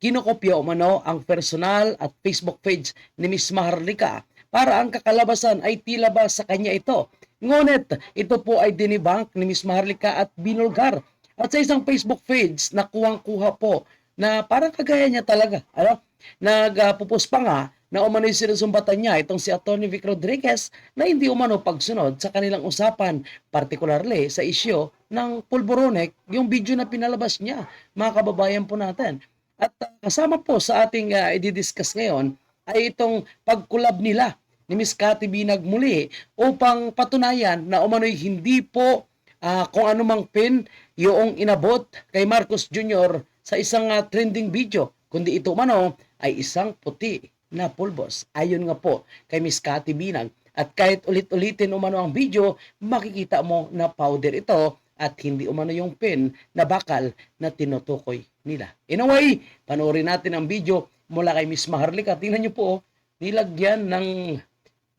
kinokopya umano ang personal at Facebook page ni Miss Maharlika para ang kakalabasan ay tila ba sa kanya ito. Ngunit ito po ay dinibank ni Miss Maharlika at binulgar. At sa isang Facebook page na kuwang-kuha po na parang kagaya niya talaga. Ano? Nagpupus pa nga na umano'y sinusumbatan niya itong si Atty. Vic Rodriguez na hindi umano pagsunod sa kanilang usapan, particularly sa isyo ng pulboronek, yung video na pinalabas niya, mga kababayan po natin. At uh, kasama po sa ating uh, i-discuss ngayon ay itong pagkulab nila ni Miss Cathy Binag muli upang patunayan na umano'y hindi po uh, kung anumang pin yung inabot kay Marcos Jr. sa isang uh, trending video, kundi ito umano ay isang puti na pulbos. Ayon nga po kay Miss Cathy Binag. At kahit ulit-ulitin umano ang video, makikita mo na powder ito at hindi umano yung pin na bakal na tinutukoy nila. In a way, panoorin natin ang video mula kay Miss Maharlika. Tingnan niyo po, oh, nilagyan ng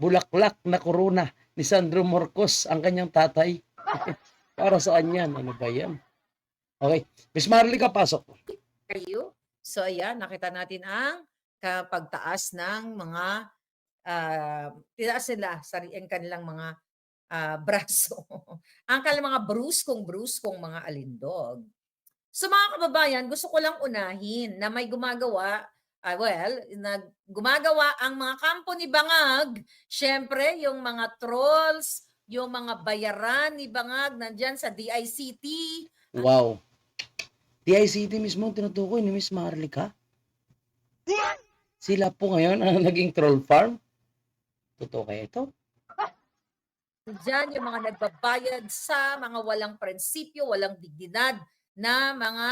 bulaklak na corona ni Sandro Marcos ang kanyang tatay. Para saan yan? Ano ba yan? Okay. Miss Maharlika, pasok. kayo. So ayan, nakita natin ang kapagtaas ng mga uh, tinaas nila sa ang kanilang mga uh, braso. ang kanilang mga bruskong bruskong mga alindog. So mga kababayan, gusto ko lang unahin na may gumagawa uh, well, nag gumagawa ang mga kampo ni Bangag, syempre yung mga trolls, yung mga bayaran ni Bangag nandyan sa DICT. Wow. DICT mismo tinutukoy ni Miss Marlica? Sila po ngayon ang naging troll farm? Totoo kaya ito? Diyan yung mga nagbabayad sa mga walang prinsipyo, walang dignidad na mga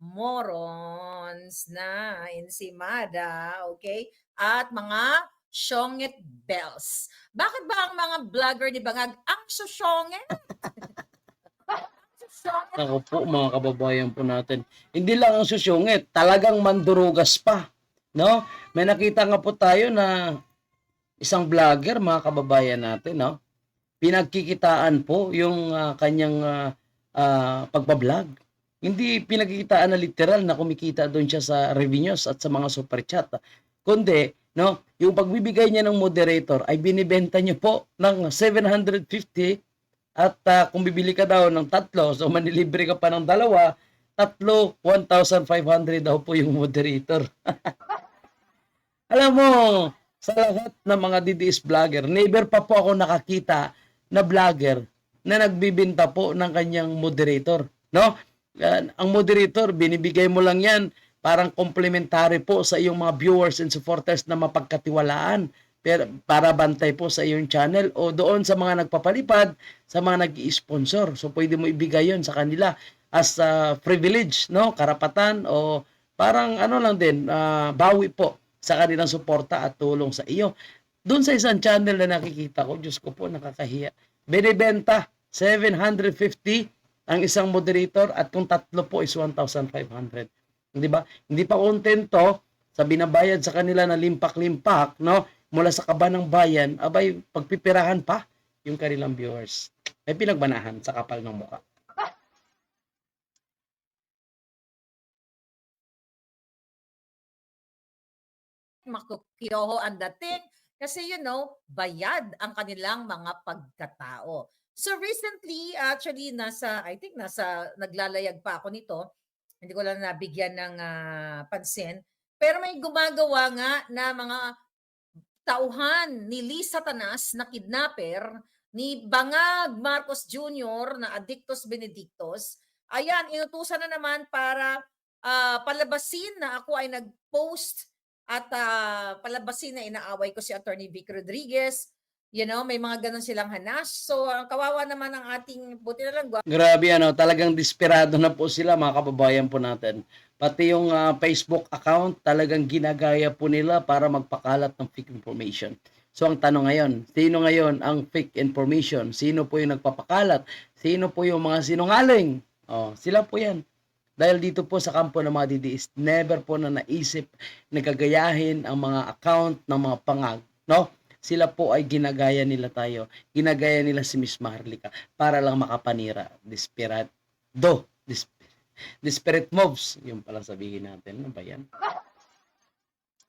morons na insimada, okay? At mga syongit bells. Bakit ba ang mga vlogger ni Bangag ang susyongit? Ako po, mga kababayan po natin. Hindi lang ang susyungit, talagang mandurugas pa. No? May nakita nga po tayo na isang vlogger, mga kababayan natin, no? Pinagkikitaan po yung uh, kanyang uh, uh, pagbablog. Hindi pinagkikitaan na literal na kumikita doon siya sa revenues at sa mga super chat. Kundi, no, yung pagbibigay niya ng moderator ay binibenta niyo po ng 750 at uh, kung bibili ka daw ng tatlo, so manilibre ka pa ng dalawa, tatlo, 1,500 daw po yung moderator. Alam mo, sa lahat ng mga DDS vlogger, never pa po ako nakakita na vlogger na nagbibinta po ng kanyang moderator. No? Yan, ang moderator, binibigay mo lang yan parang complementary po sa iyong mga viewers and supporters na mapagkatiwalaan pero para bantay po sa iyong channel o doon sa mga nagpapalipad, sa mga nag-i-sponsor. So pwede mo ibigay 'yon sa kanila as a privilege, no? Karapatan o parang ano lang din, uh, bawi po sa kanilang suporta at tulong sa iyo. Doon sa isang channel na nakikita ko, Diyos ko po, nakakahiya. Binibenta 750 ang isang moderator at kung tatlo po is 1,500. Di ba? Hindi pa kontento sa binabayad sa kanila na limpak-limpak, no? Mula sa kaba ng bayan, abay, pagpipirahan pa yung kanilang viewers. May pinagbanahan sa kapal ng muka. Makukiyoho ang dating kasi you know, bayad ang kanilang mga pagkatao. So recently, actually, nasa, I think nasa, naglalayag pa ako nito, hindi ko lang nabigyan ng uh, pansin, pero may gumagawa nga na mga tauhan ni Lee Satanas na kidnapper, ni Bangag Marcos Jr. na Addictos Benedictos. Ayan, inutusan na naman para uh, palabasin na ako ay nag-post at uh, palabasin na inaaway ko si Attorney Vic Rodriguez. You know, may mga ganun silang hanas. So, ang kawawa naman ang ating, buti na lang. Grabe, ano, talagang desperado na po sila, mga kababayan po natin. Pati yung uh, Facebook account, talagang ginagaya po nila para magpakalat ng fake information. So, ang tanong ngayon, sino ngayon ang fake information? Sino po yung nagpapakalat? Sino po yung mga sinungaling? Oh, sila po yan. Dahil dito po sa kampo ng mga DDS, never po na naisip na gagayahin ang mga account ng mga pangag. No? Sila po ay ginagaya nila tayo. Ginagaya nila si Miss Maharlika para lang makapanira. Desperado. Dis, Desperate moves. Yung pala sabihin natin. Ano ba yan?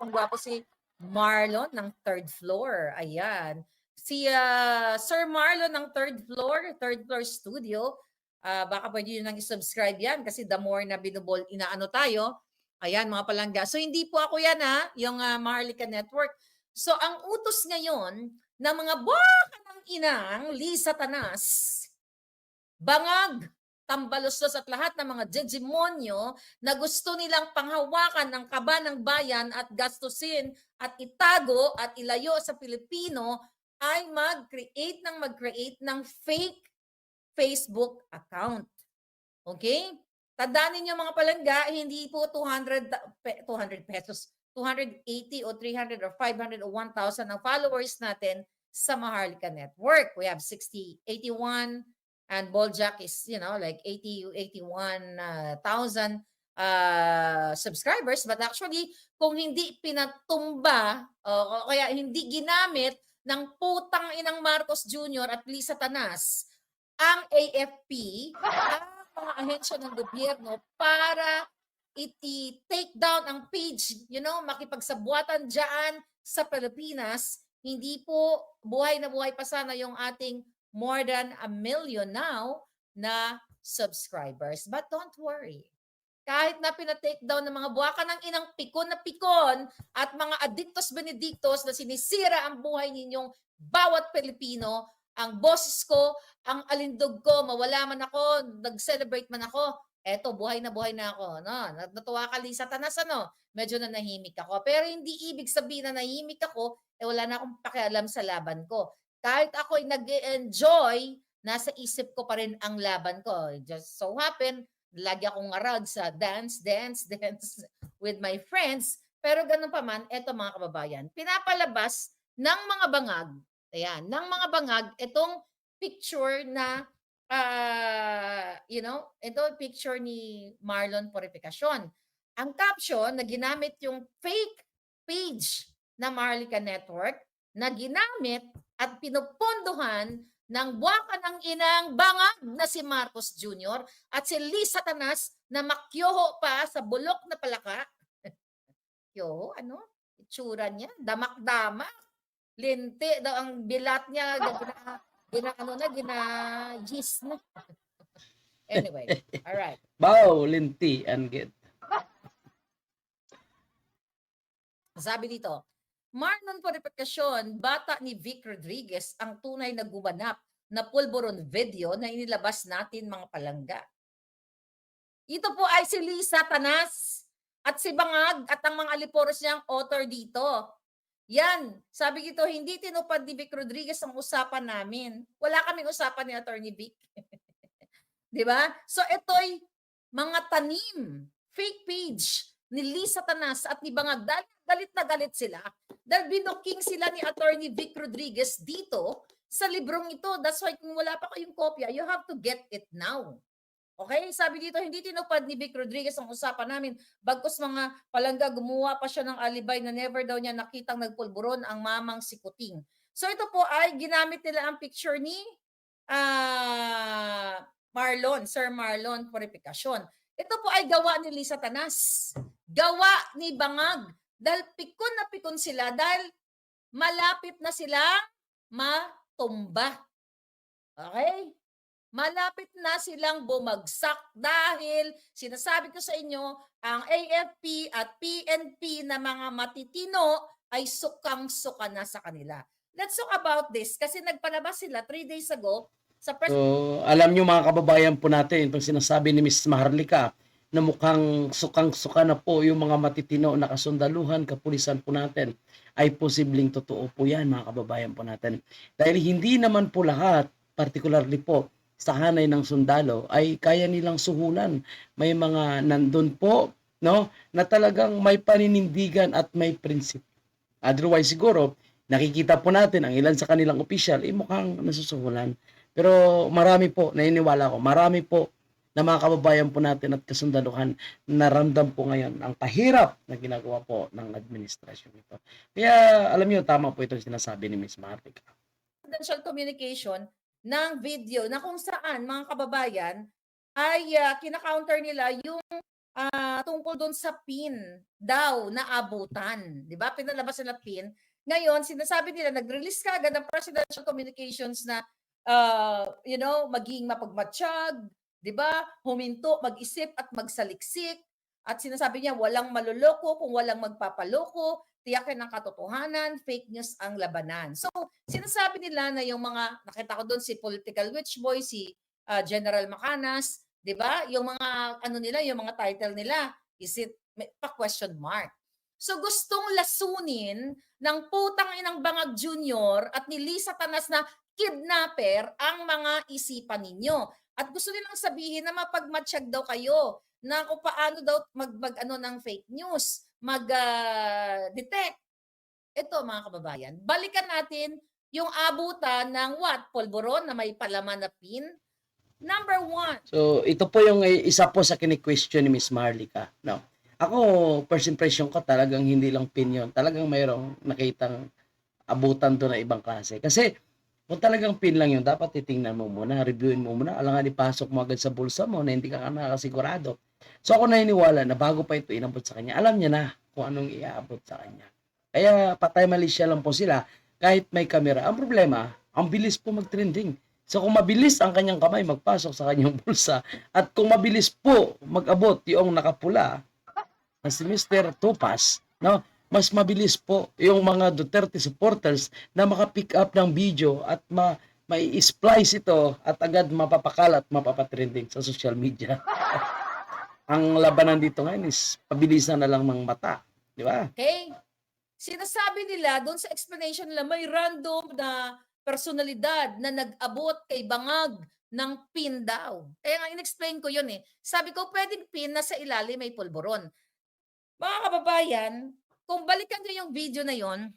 Ang gwapo si Marlon ng third floor. Ayan. Si ah, Sir Marlon ng third floor, third floor studio. Ah, baka pwede nyo nang i-subscribe yan kasi the more na binubol, inaano tayo. Ayan, mga palangga. So, hindi po ako yan ha, yung uh, Maharlika Network. So, ang utos ngayon ng mga baka ng inang Lisa Tanas, bangag, tambaluslos at lahat ng mga demonyo na gusto nilang panghawakan ng kaba ng bayan at gastusin at itago at ilayo sa Pilipino ay mag-create ng mag-create ng fake Facebook account. Okay? Tandaan ninyo mga palangga, hindi po 200, ta- pe- 200 pesos, 280 o 300 or 500 o 1,000 ang followers natin sa Maharlika Network. We have 60, 81, and Boljak is, you know, like 80, 81,000 uh, subscribers. But actually, kung hindi pinatumba, o kaya hindi ginamit ng putang inang Marcos Jr. at Lisa Tanas, ang AFP, ang mga ahensya ng gobyerno para iti-take down ang page, you know, makipagsabuatan dyan sa Pilipinas, hindi po buhay na buhay pa sana yung ating more than a million now na subscribers. But don't worry. Kahit na pinatake down ng mga buwaka ng inang pikon na pikon at mga addictos benedictos na sinisira ang buhay ninyong bawat Pilipino, ang boses ko, ang alindog ko, mawala man ako, nag-celebrate man ako, eto, buhay na buhay na ako. No? Nat- Natuwa ka, Lisa Tanas, ano? Medyo na nahimik ako. Pero hindi ibig sabihin na nahimik ako, eh wala na akong pakialam sa laban ko. Kahit ako'y nag enjoy nasa isip ko pa rin ang laban ko. It Just so happen, lagi akong around sa dance, dance, dance with my friends. Pero ganun pa man, eto mga kababayan, pinapalabas ng mga bangag, ayan, ng mga bangag, itong picture na, ah, you know, ito picture ni Marlon Purificacion. Ang caption na ginamit yung fake page na Marlica Network na ginamit at pinupondohan ng buwaka ng inang bangag na si Marcos Jr. at si Lisa Tanas na makyoho pa sa bulok na palaka. Yo, ano? Itsura niya, damak-damak. Linti daw ang bilat niya, gina, gina ano na, gina gis na. anyway, all right. Bow, linti, and get. Sabi dito, Marlon Purificacion, bata ni Vic Rodriguez ang tunay na gumanap na pulburon video na inilabas natin mga palangga. Ito po ay si Lisa Tanas at si Bangag at ang mga aliporos niyang author dito. Yan, sabi dito, hindi tinupad ni Vic Rodriguez ang usapan namin. Wala kaming usapan ni Attorney Vic. Di ba? So ito'y mga tanim, fake page ni Lisa Tanas at ni Bangag. Dahil galit na galit sila. Dahil binuking sila ni Attorney Vic Rodriguez dito sa librong ito. That's why kung wala pa kayong kopya, you have to get it now. Okay? Sabi dito, hindi tinupad ni Vic Rodriguez ang usapan namin. Bagkus mga palangga, gumawa pa siya ng alibay na never daw niya nakitang nagpulburon ang mamang si Kuting. So ito po ay ginamit nila ang picture ni ah, Marlon, Sir Marlon Purificacion. Ito po ay gawa ni Lisa Tanas. Gawa ni Bangag. Dahil pikon na pikon sila dahil malapit na silang matumba. Okay? Malapit na silang bumagsak dahil sinasabi ko sa inyo, ang AFP at PNP na mga matitino ay sukang-suka na sa kanila. Let's talk about this kasi nagpalabas sila three days ago sa press So, alam nyo mga kababayan po natin, itong sinasabi ni Miss Maharlika, na mukhang sukang-suka na po yung mga matitino na kasundaluhan, kapulisan po natin, ay posibleng totoo po yan mga kababayan po natin. Dahil hindi naman po lahat, particularly po sa hanay ng sundalo, ay kaya nilang suhunan. May mga nandun po, no, na talagang may paninindigan at may prinsip. Otherwise siguro, nakikita po natin ang ilan sa kanilang opisyal, eh mukhang nasusuhulan. Pero marami po, naniniwala ko, marami po na mga kababayan po natin at kasundaluhan naramdam po ngayon ang pahirap na ginagawa po ng administrasyon ito. Kaya alam niyo tama po ito sinasabi ni Miss Martica. confidential communication ng video na kung saan mga kababayan ay ah, kina-counter nila yung ah, tungkol doon sa PIN daw na abutan. 'Di ba? Pinalabas nila PIN. Ngayon, sinasabi nila, nag-release ka agad ng Presidential Communications na, ah, you know, maging mapagmatsyag, 'di ba? Huminto, mag-isip at magsaliksik. At sinasabi niya, walang maluloko kung walang magpapaloko, tiyakin ang katotohanan, fake news ang labanan. So, sinasabi nila na yung mga, nakita ko doon si Political Witch Boy, si ah, General Macanas, 'di ba? Yung mga ano nila, yung mga title nila, is it pa question mark. So gustong lasunin ng putang inang Bangag Junior at ni Lisa Tanas na kidnapper ang mga isipan ninyo. At gusto nilang sabihin na mapagmatsyag daw kayo na kung paano daw mag, mag ano ng fake news, mag ah, detect. Ito mga kababayan, balikan natin yung abutan ng what? Polvoron na may palaman na pin. Number one, So, ito po yung isa po sa kini-question ni Miss Marlica. No. Ako, first impression ko talagang hindi lang pin yun. Talagang mayroong nakitang abutan doon na ibang klase. Kasi, kung talagang pin lang yun, dapat titingnan mo muna, reviewin mo muna. Alangan ipasok mo agad sa bulsa mo na hindi ka nakakasigurado. So, ako naniniwala na bago pa ito inabot sa kanya, alam niya na kung anong iaabot sa kanya. Kaya patay mali siya lang po sila kahit may kamera. Ang problema, ang bilis po mag-trending. So kung mabilis ang kanyang kamay magpasok sa kanyang bulsa at kung mabilis po mag-abot yung nakapula na si Mr. Tupas, no? Mas mabilis po yung mga Duterte supporters na makapick up ng video at ma may splice ito at agad mapapakalat, mapapatrending sa social media. ang labanan dito ngayon is pabilisan na lang ng mata, di ba? Okay? Sinasabi nila doon sa explanation nila may random na personalidad na nag-abot kay Bangag ng pin daw. Kaya nga in-explain ko yun eh. Sabi ko pwedeng pin na sa ilalim may pulburon. Mga kababayan, kung balikan nyo yung video na yon,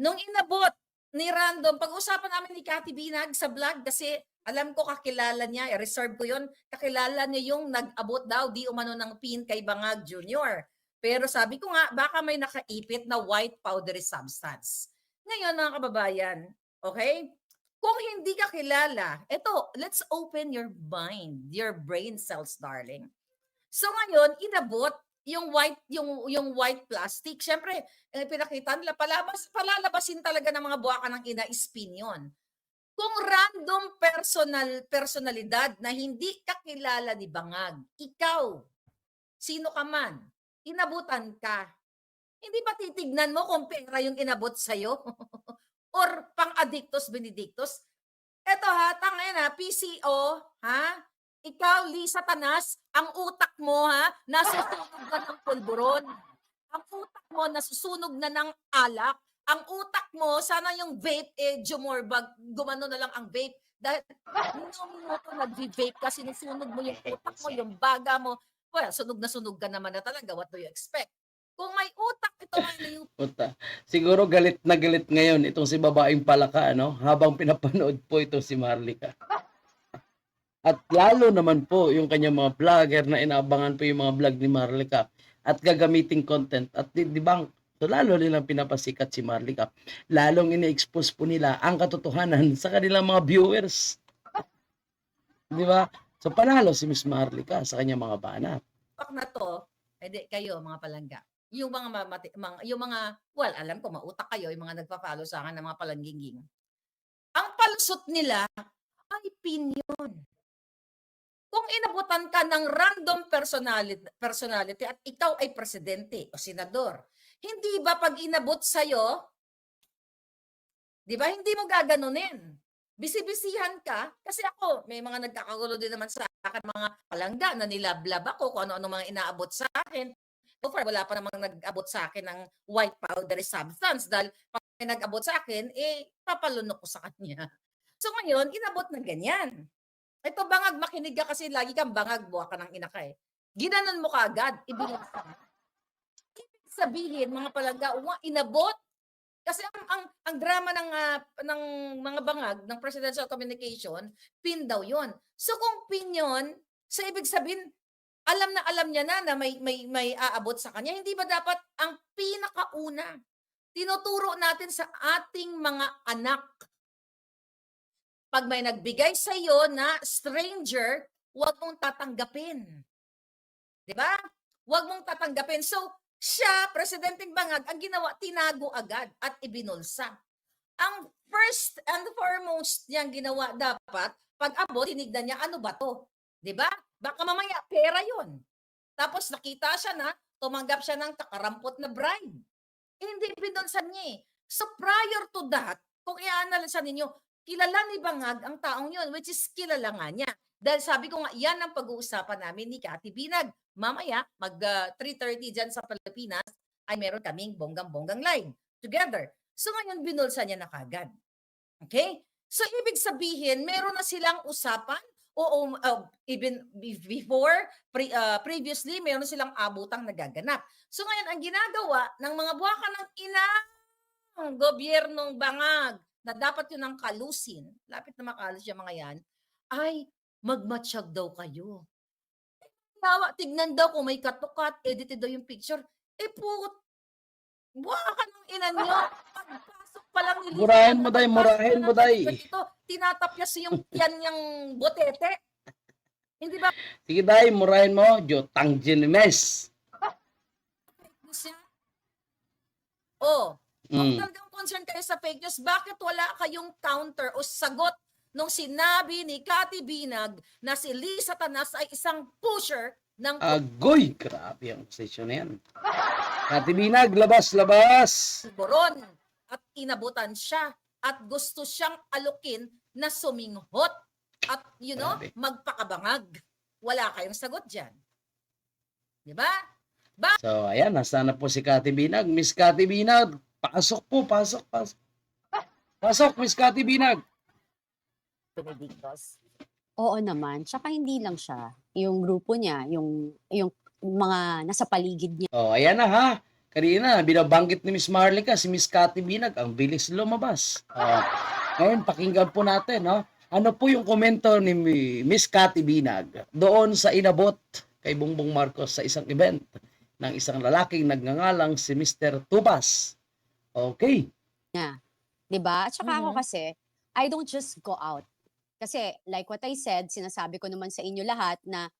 nung inabot ni random, pag-usapan namin ni Cathy Binag sa vlog kasi alam ko kakilala niya, i-reserve ko yon kakilala niya yung nag-abot daw, di umano ng pin kay Bangag Jr. Pero sabi ko nga, baka may nakaipit na white powdery substance. Ngayon, mga kababayan, okay? Kung hindi ka kilala, eto, let's open your mind, your brain cells, darling. So ngayon, inabot yung white yung yung white plastic. Syempre, eh, pinakita nila palabas palalabasin talaga ng mga buwaka ng ina spin yon. Kung random personal personalidad na hindi kakilala ni Bangag, ikaw, sino ka man, inabutan ka. Hindi ba titignan mo kung pera yung inabot sa'yo? Or pang-adictos benedictos? Eto ha, tangin ha, PCO, ha? Ikaw, Lisa Tanas, ang utak mo ha, nasusunog na ng pulburon. Ang utak mo nasusunog na ng alak. Ang utak mo, sana yung vape, eh, jumorbag, gumano na lang ang vape. Dahil, minuto nag-vape ka, sinusunog mo yung utak mo, yung baga mo. Well, sunog na sunog ka naman na talaga. What do you expect? Kung may utak, ito ngayon yung Puta. Siguro galit na galit ngayon itong si babaeng palaka, ano? Habang pinapanood po ito si Marlica. At lalo naman po yung kanyang mga vlogger na inaabangan po yung mga vlog ni Marlica at gagamiting content at di, di bang so lalo nilang pinapasikat si Marlica. Lalong ine-expose po nila ang katotohanan sa kanilang mga viewers. Di ba? So panalo si Miss Marlica sa kanyang mga banat. utak na to, edi kayo mga palangga. Yung mga, mamati, mga yung mga, well, alam ko mautak kayo, yung mga nagpa-follow sa akin ng mga palangginging. Ang palusot nila ay opinion. Kung inabutan ka ng random personality, personality at ikaw ay presidente o senador, hindi ba pag inabot sa'yo, di ba, hindi mo gaganunin? Bisibisihan ka, kasi ako, may mga nagkakagulo din naman sa akin, mga palangga na nilablab ako kung ano-ano mga inaabot sa akin. So far, wala pa namang nag-abot sa akin ng white powdery substance dahil pag may nag-abot sa akin, eh, papalunok ko sa kanya. So ngayon, inabot ng ganyan. Ito bangag, makinig ka kasi lagi kang bangag, buha ka ng ina ka eh. Ginanon mo ka agad, ibinagsak. Ibig sabihin, mga palangga, inabot. Kasi ang, ang, ang drama ng, ah, ng mga bangag, ng presidential communication, pin daw yon. So kung pin yun, so ibig sabihin, alam na alam niya na na may, may, may aabot sa kanya. Hindi ba dapat ang pinakauna, tinuturo natin sa ating mga anak pag may nagbigay sa iyo na stranger huwag mong tatanggapin. 'Di ba? Huwag mong tatanggapin. So, siya, Presidenteng Bangag, ang ginawa, tinago agad at ibinulsa. Ang first and foremost niyang ginawa dapat, pag abot, tinignan niya, ano ba to? 'Di ba? Baka mamaya, pera yon. Tapos nakita siya na, tumanggap siya ng kakarampot na bribe. Eh, hindi binulsan niya eh. So prior to that, kung i-analyze ninyo, kilala ni Bangag ang taong yon, which is kilala nga niya. Dahil sabi ko nga, yan ang pag-uusapan namin ni Cathy Binag. Mamaya, mag ah, 3.30 dyan sa Pilipinas, ay meron kaming bonggang-bonggang live together. So ngayon, binulsa niya na kagad. Okay? So ibig sabihin, meron na silang usapan o uh, even be- before, pre- uh, previously, meron silang abutang nagaganap. So ngayon, ang ginagawa ng mga buwaka ng inang gobyernong bangag na dapat yun ang kalusin, lapit na makalas yung mga yan, ay magmatsyag daw kayo. Tawa, tignan daw kung may katukat, edited daw yung picture. Eh put, buwaka ng ina nyo. Pagpasok pa lang ni Lisa, Murahin mo, day, murahin mo, day. Ito, tinatapyas yung yan yung botete. Hindi ba Sige day, murahin mo, Jotang yan? Oh, kung Mm. talagang concerned kayo sa fake news, bakit wala kayong counter o sagot nung sinabi ni Cathy Binag na si Lisa Tanas ay isang pusher ng Agoy, grabe ang session na yan. Katibinag, labas, labas. Boron at inabutan siya at gusto siyang alukin na suminghot at you know, Grabe. magpakabangag. Wala kayong sagot diyan. 'Di ba? So, ayan, nasa na po si Kati Binag. Miss Kati Binag, pasok po, pasok, pasok. Pasok, Miss Kati Binag. Benedictos. Oo naman. Tsaka hindi lang siya. Yung grupo niya, yung, yung mga nasa paligid niya. Oh, ayan na ha. Kanina, binabanggit ni Miss Marlica, si Miss Kati Binag, ang bilis lumabas. Oh, ngayon, pakinggan po natin, no? Ano po yung komento ni Mi- Miss Kati Binag doon sa inabot kay Bongbong Marcos sa isang event ng isang lalaking nagngangalang si Mr. Tubas. Okay. 'di ba? At saka ako Mhm. kasi, I don't just go out. Kasi like what I said, sinasabi ko naman sa inyo lahat na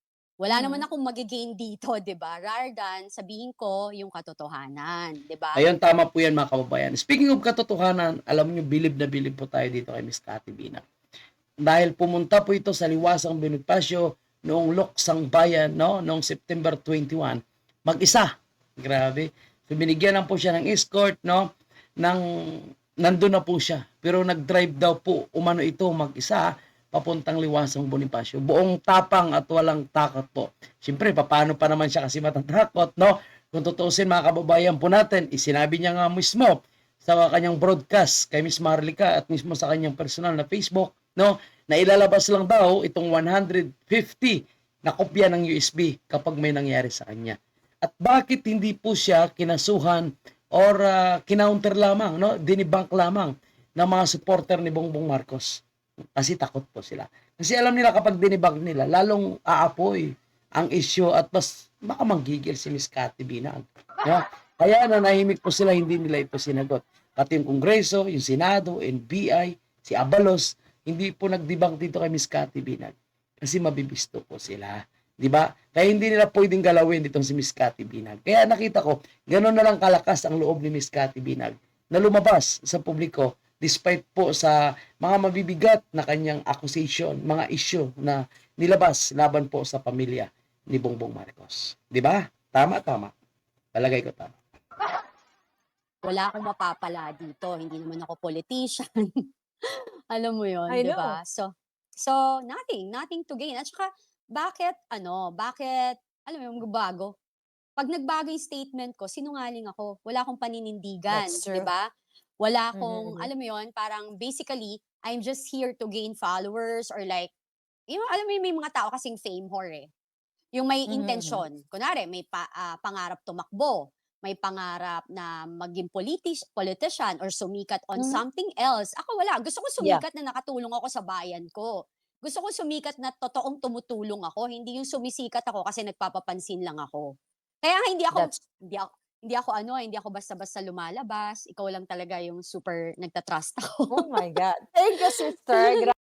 wala naman Mhm. akong magigain dito, 'di ba? Rather than sabihin ko yung katotohanan, 'di ba? Ayun, tama po yan mga kababayan. Speaking of katotohanan, alam niyo, bilib na bilib po tayo dito kay Miss Cathy Binag. Dahil pumunta po ito sa Liwasang Bonifacio noong Loksang Bayan, no? noong September 21, mag-isa. Grabe. So, binigyan lang po siya ng escort, no? Nang, nandun na po siya. Pero nag-drive daw po, umano ito mag-isa, papuntang Liwasang Bonifacio. Buong tapang at walang takot po. Siyempre, paano pa naman siya kasi matatakot, no? Kung tutuusin mga kababayan po natin, isinabi niya nga mismo sa kanyang broadcast kay Miss Marlica at mismo sa kanyang personal na Facebook, no, na ilalabas lang daw itong 150 na kopya ng USB kapag may nangyari sa kanya. At bakit hindi po siya kinasuhan or ah, kinounter lamang, no, dinibank lamang ng mga supporter ni Bongbong Marcos? Kasi takot po sila. Kasi alam nila kapag dinibank nila, lalong aapoy ang issue at mas baka manggigil si Miss Cathy Binag. No? Kaya nanahimik po sila, hindi nila ito sinagot. Pati yung Kongreso, yung Senado, NBI, si Abalos, hindi po nagdibang dito kay Miss Cathy Binag. Kasi mabibisto po sila. Di ba? Kaya hindi nila pwedeng galawin ditong si Miss Cathy Binag. Kaya nakita ko, gano'n na lang kalakas ang loob ni Miss Cathy Binag na lumabas sa publiko despite po sa mga mabibigat na kanyang accusation, mga issue na nilabas laban po sa pamilya ni Bongbong Marcos. Di ba? Tama, tama. Palagay ko tama. Wala akong mapapala dito. Hindi naman ako politician. Alam mo yon, 'di ba? So so nothing, nothing to gain. At saka bakit ano, bakit alam mo yung bago? Pag nagbago yung statement ko, sinungaling ako. Wala akong paninindigan, 'di ba? Wala akong Mhm. alam mo yon, parang basically I'm just here to gain followers or like yung alam mo yung may mga tao kasing fame whore eh. Yung may Mhm, mhm. intensyon. Kunwari, may pa, ah, pangarap tumakbo, may pangarap na maging politis- politician or sumikat on Mhm. something else. Ako wala. Gusto ko Yeah. sumikat na nakatulong ako sa bayan ko. Gusto ko sumikat na totoong tumutulong ako, hindi yung sumisikat ako kasi nagpapapansin lang ako. Kaya nga hindi ako That's hindi ako hindi ako ano, hindi ako basta-basta lumalabas. Ikaw lang talaga yung super nagtatrust ako. Oh my God. Thank you, sister. Grabe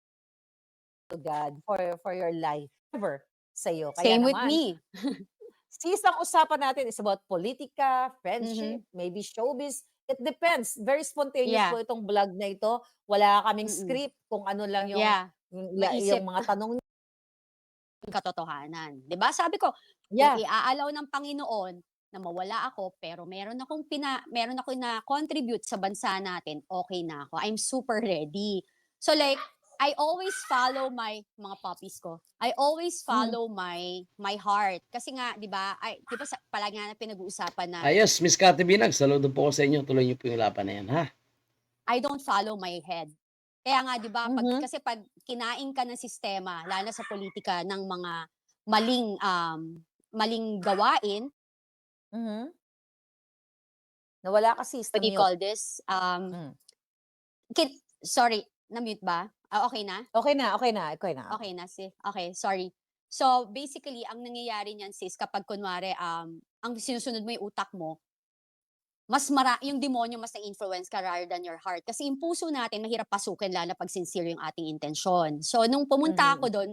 to God for, for your life. Never sa'yo. Kaya Same with naman, me. sis, ang usapan natin is about politika, friendship, maybe showbiz. It depends. Very spontaneous Yeah. po itong vlog na ito. Wala kaming Mm-mm. script kung ano lang yung, Yeah, maisip. yung mga tanong. yung katotohanan. 'Di ba? Sabi ko, Yeah. iaalaw ng Panginoon na mawala ako pero meron akong pina meron ako na contribute sa bansa natin, okay na ako. I'm super ready. So like I always follow my mga puppies ko. I always Mm. follow my my heart kasi nga 'di ba? Ay 'di ba sa, palagi nga na pinag-uusapan na Ayos, Miss Cathy Binag, saludo po ko sa inyo. Tuloy niyo po yung laban na yan, ha? I don't follow my head. Kaya nga 'di ba pag Mhm. kasi pag kinain ka ng sistema lalo sa politika ng mga maling um maling gawain, Mhm. Nawala ka sis. what do you call this? Um Mm. kin- sorry, na-mute ba? Ah, okay na? Okay na, okay na, okay na. Okay na si. Okay, sorry. So basically, ang nangyayari niyan sis kapag kunwari um ang sinusunod mo yung utak mo, mas mara yung demonyo mas na-influence ka rather than your heart. Kasi yung puso natin mahirap pasukin lalo na pag sincere yung ating intensyon. So nung pumunta Mhm. ako doon,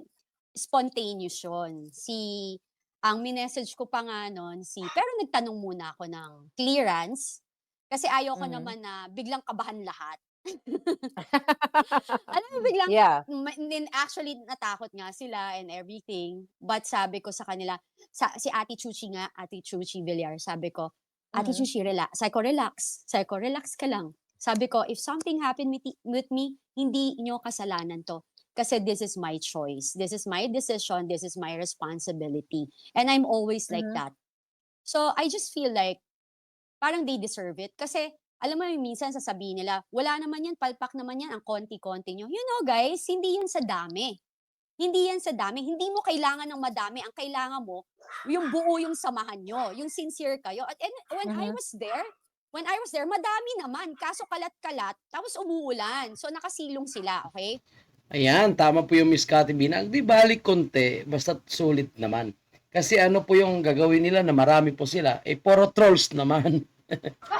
spontaneous yun. Si ang minessage ko pa nga noon si pero nagtanong muna ako ng clearance kasi ayoko Mhm. naman na biglang kabahan lahat. Alam mo biglang Yeah. actually natakot nga sila and everything. But sabi ko sa kanila, sa, si Ate Chuchi nga, Ate Chuchi Villar, sabi ko, Ate Mhm. Chuchi, relax. Psycho relax. Psycho relax ka lang. Sabi ko, if something happened with, with me, hindi nyo kasalanan to. Kasi this is my choice. This is my decision. This is my responsibility. And I'm always like Mhm. that. So I just feel like parang they deserve it. Kasi alam mo, yung minsan sasabihin nila, wala naman yan, palpak naman yan, ang konti-konti nyo. You know guys, hindi yan sa dami. Hindi yan sa dami. Hindi mo kailangan ng madami. Ang kailangan mo, yung buo yung samahan nyo. Yung sincere kayo. At and when I Mhm. was there, when I was there, madami naman. Kaso kalat-kalat. Tapos umuulan. So nakasilong sila, okay? Ayan, tama po yung Miss Cathy Binag. Di balik konti, basta sulit naman. Kasi ano po yung gagawin nila na marami po sila, eh puro trolls naman.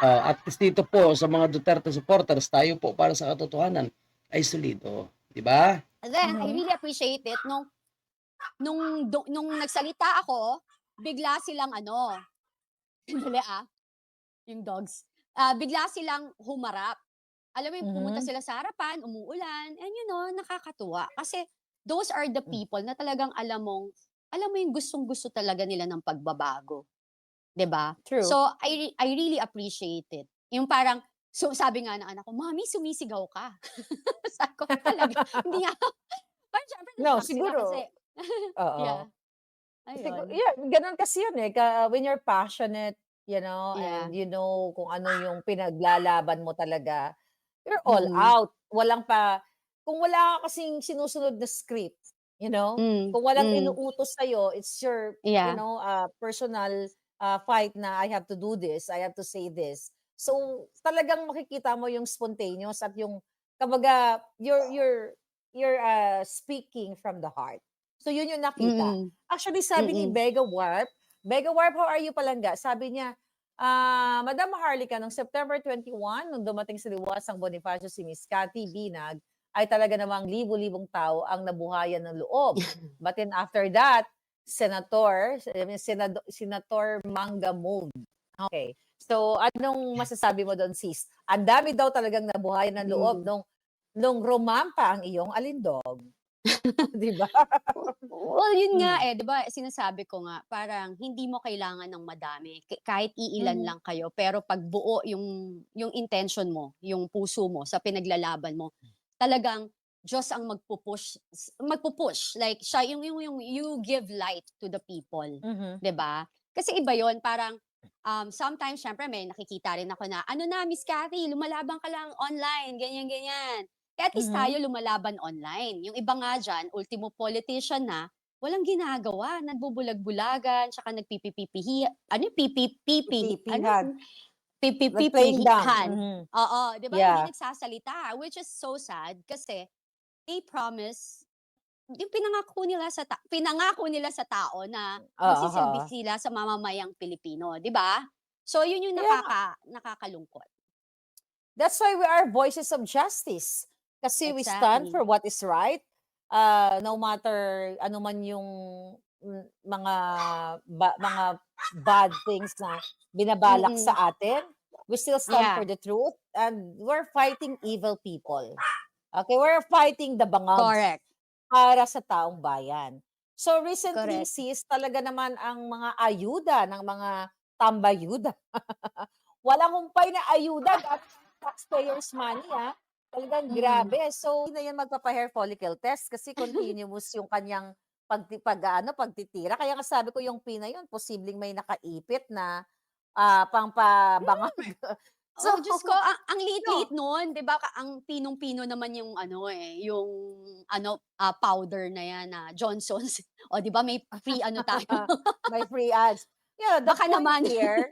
Oh, at least dito po sa mga Duterte supporters, tayo po para sa katotohanan ay solido. Di ba? And then, I Mhm. really appreciate it nung nung do- nung nagsalita ako, bigla silang ano, dali ah, yung dogs. Ah, bigla silang humarap. Alam mo yung pumunta Mhm. sila sa harapan, umuulan, and you know, nakakatuwa. Kasi those are the Mm. people na talagang alam mong, alam mo yung gustong-gusto talaga nila ng pagbabago. 'Di ba? True. So, I, I really appreciate it. Yung parang, so sabi nga ng anak ko, Mami, sumisigaw ka. sabi ko, talaga, hindi nga. Parang syempre, No, siguro. Kasi, Oo. yeah. Ayun. yeah, ganun kasi yun eh. Ka- when you're passionate, you know, Yeah. and you know kung ano yung pinaglalaban mo talaga, you're all Mm. out. Walang pa, kung wala ka kasing sinusunod na script, you know, Mm, kung walang mm, inuutos sa'yo, it's your, yeah. you know, uh, personal uh, fight na I have to do this, I have to say this. So, talagang makikita mo yung spontaneous at yung, kabaga, you're, you're, you're uh, speaking from the heart. So, yun yung nakita. Mm-mm. Actually, sabi ni Mm-mm. Bega Warp, Bega Warp, how are you palangga? Sabi niya, ah, Madam Maharlika, noong September 21, nung dumating sa Liwasang Bonifacio si Miss Cathy Binag, ay talaga namang libo-libong tao ang nabuhayan ng loob. But then after that, Senator, Senado, Senator Manga moved. Okay. So, anong masasabi mo doon, sis? Ang dami daw talagang nabuhayan ng loob Mm. nung nung rumampa ang iyong alindog. 'Di ba? Well, yun nga Mm. eh, 'di ba? Sinasabi ko nga, parang hindi mo kailangan ng madami. Kahit iilan Mhm. lang kayo, pero pag buo yung yung intention mo, yung puso mo sa pinaglalaban mo, talagang Diyos ang magpupush, magpupush. Like siya yung yung, yung you give light to the people. Mhm. 'di ba? Kasi iba 'yon, parang um, sometimes syempre may nakikita rin ako na ano na Miss Cathy, lumalaban ka lang online, ganyan ganyan. Kaya at least Mhm. tayo lumalaban online. Yung iba nga diyan, ultimo politician na, walang ginagawa, nagbubulag-bulagan, tsaka nagpipipipihi, ano yung pipipipi, ano pipipihihan. Mhm. Oo, 'di ba? Yeah. Hindi nagsasalita, which is so sad kasi they promise yung pinangako nila sa ta- pinangako nila sa tao na magsisilbi Oo. sila sa mamamayang Pilipino, 'di ba? So yun yung Kaya nga. nakaka nakakalungkot. That's why we are voices of justice. Kasi we stand Exactly. for what is right. ah, no matter ano man yung mm, mga ba- mga bad things na binabalak Mm-mm. sa atin, we still stand Yeah. for the truth and we're fighting evil people. Okay, we're fighting the bangags Correct. Para sa taong bayan. So recently, Correct. sis, talaga naman ang mga ayuda ng mga tambayuda. Walang humpay na ayuda at taxpayers money ah. Talagang Mm. grabe. So, hindi na yan magpapa-hair follicle test kasi continuous yung kanyang pag, pag ano, pagtitira. Kaya nga sabi ko yung pina yun, posibleng may nakaipit na ah, pangpabangag. So, oh, Diyos ko, ang, ang liit-liit nun, di ba? Ang pinong-pino naman yung ano eh, yung ano, ah, powder na yan na Johnson's. O, di ba? May free ano tayo. may free ads. Yeah, the Baka point naman. here,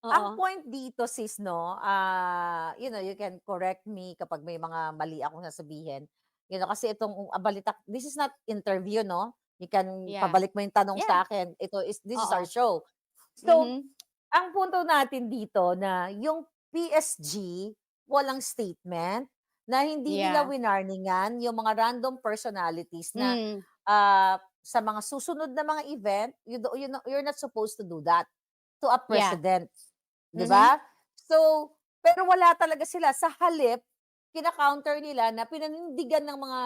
Ang Oo. point dito sis no, ah, you know, you can correct me kapag may mga mali akong sasabihin. You know, kasi itong balita, this is not interview, no? You can Yeah. pabalik mo yung tanong Yeah. sa akin. Ito is this is Oo. our show. So, Mhm. Ang punto natin dito na yung PSG walang statement na hindi nila Yeah. winarningan yung mga random personalities na Mm. ah, sa mga susunod na mga event, you, do, you know, you're not supposed to do that to a Yeah. president. Di Mhm. ba? So, pero wala talaga sila. Sa halip, kina-counter nila na pinanindigan ng mga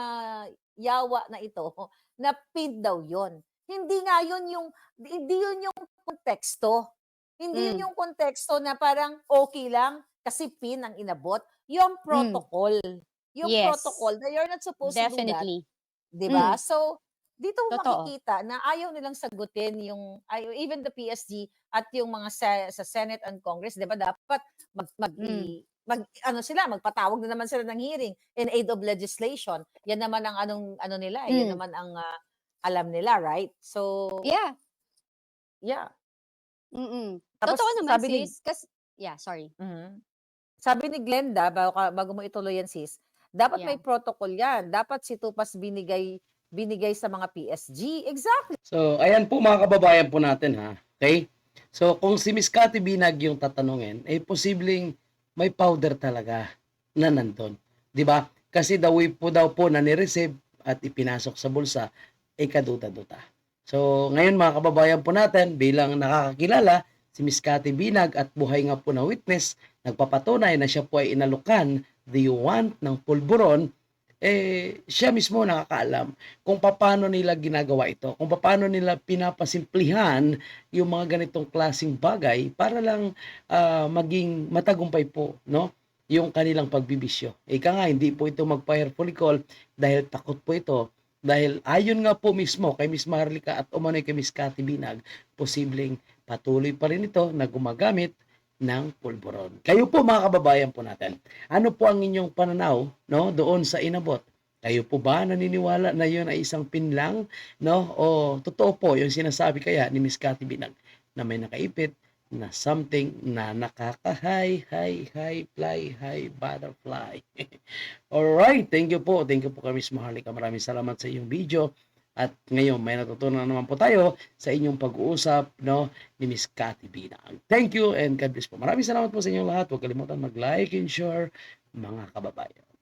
yawa na ito na pin daw yon. Hindi nga yun yung, hindi yun yung konteksto. Hindi yun Mm. yung konteksto na parang okay lang kasi pin ang inabot. Yung protocol. Yung Mm. Yes. protocol na you're not supposed to do that. Definitely. 'di ba? Mm. So, dito mo Totoo. makikita na ayaw nilang sagutin yung even the PSG at yung mga sa, sa Senate and Congress, 'di ba? Dapat mag mag, Mm. mag ano sila, magpatawag na naman sila ng hearing in aid of legislation. Yan naman ang anong ano nila, eh, yan Mm. naman ang ah, alam nila, right? So, Yeah. yeah. Mm-mm. Tapos Totoo naman, sabi ni sis. Kas, yeah, sorry. Mhm. Sabi ni Glenda, bago, ka- bago mo ituloy yan sis, dapat Yeah. may protocol yan. Dapat si Tupas binigay binigay sa mga PSG. Exactly. So, ayan po mga kababayan po natin ha. Okay? So, kung si Miss Cathy Binag yung tatanungin, eh posibleng may powder talaga na nandun. 'Di ba? Kasi the way po daw po na ni-receive at ipinasok sa bulsa, eh kaduta-duta. So, ngayon mga kababayan po natin, bilang nakakakilala, si Miss Cathy Binag at buhay nga po na witness, nagpapatunay na siya po ay inalukan the want ng pulburon, eh siya mismo nakakaalam kung paano nila ginagawa ito, kung paano nila pinapasimplihan yung mga ganitong klasing bagay para lang ah, maging matagumpay po, no? Yung kanilang pagbibisyo. Ika nga, hindi po ito magpa-hair follicle dahil takot po ito. Dahil ayon nga po mismo kay Miss Marlica at umano'y kay Miss Cathy Binag, posibleng patuloy pa rin ito na gumagamit ng pulburon. Kayo po mga kababayan po natin, ano po ang inyong pananaw no doon sa inabot? Kayo po ba naniniwala na yun ay isang pin lang? No? O totoo po yung sinasabi kaya ni Miss Cathy Binag na may nakaipit na something na nakaka-high, high, high, fly, high, butterfly. Alright, thank you po. Thank you po kami, Maharlika. Maraming salamat sa iyong video. At ngayon, may natutunan naman po tayo sa inyong pag-uusap no, ni Miss Cathy Binag. Thank you and God bless po. Maraming salamat po sa inyong lahat. Huwag kalimutan mag-like and share mga kababayan.